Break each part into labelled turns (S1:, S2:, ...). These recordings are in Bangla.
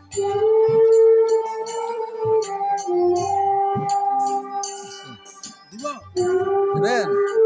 S1: দেবেন
S2: 你们。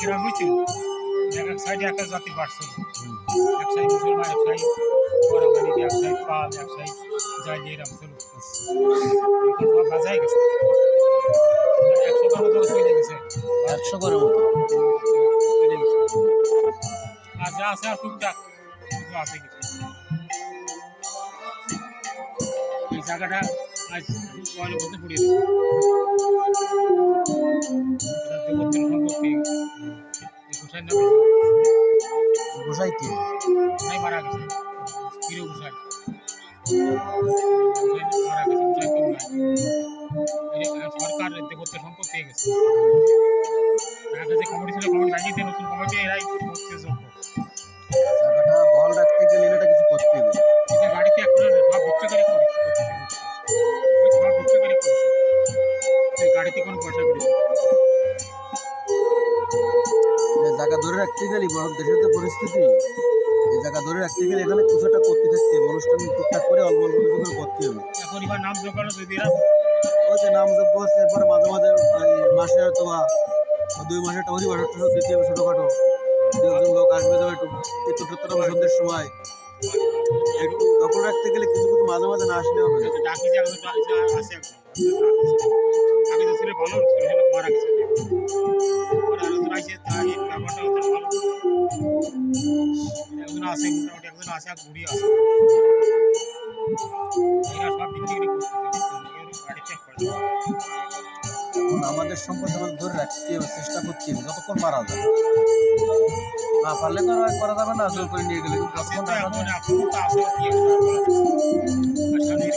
S2: গ্রাম হয়েছে এক সাইডে একটা জাতির বাড়ছে। এক সাইড মুসলমান এক সাইড বরাবাড়ি এক সাইড পাল এক সাইড যাই দিয়ে এরকম এখন সব বাজাই গেছে। একশো বারো তো চলে গেছে।
S1: একশো করে মতো।
S2: চলে গেছে। আর যা আছে আর টুকটাক আছে কিছু এই জায়গাটা আজ পড়ে গেছে গোসাইয়ের নামে
S1: গোসাই কে?
S2: গোসাই মারা গেছে প্রিয় গোসাই গোসাই মারা গেছে গোসাই কেউ নাই সরকার দেবত্বের সম্পদ পেয়ে গেছে আগে যে কমিটি ছিল কমিটি লাগিয়ে দিয়ে নতুন কমিটি এরাই করছে যোগ্য
S1: জায়গাটা বহাল রাখতে গেলে এটা কিছু করতে হবে।
S2: এটা গাড়িতে এখন সব বিক্রি করে করছে। সব বিক্রি করে করছে। গাড়িতে কোনো পয়সা করি
S1: জায়গা ধরে রাখতে গেলে বড় দেশের যে পরিস্থিতি এই জায়গা ধরে রাখতে গেলে এখানে কিছু একটা করতে থাকতে হবে। অনুষ্ঠান টুকটাক করে অল্প অল্প কিছু করে করতে হবে।
S2: এখন এবার নাম জোগাড় যদি।
S1: ওই যে নাম যোগ্য হচ্ছে এরপরে মাঝে মাঝে মাসে হয়তো বা দুই মাসে একটা হরিবার একটা দিতে হবে ছোটোখাটো। দু একজন লোক আসবে যাবে একটু একটু সত্তর সন্ধ্যের সময় একটু দখল রাখতে গেলে কিছু কিছু মাঝে মাঝে না আসলে হবে। না
S2: ডাকি যে আগে যে ছিল ভালো ছিল মারা গেছে আছে মোটামুটি একজন আছে এক বুড়ি আছে এরা সব করে।
S1: এখন আমাদের সম্পদ আমাদের ধরে রাখতে হবে চেষ্টা করতে হবে যতক্ষণ মারা যায়। না পারলে তো আর করা যাবে না জোর করে নিয়ে গেলে। কিন্তু রাখা
S2: এখন তো আছে কি নির্বাচনে এই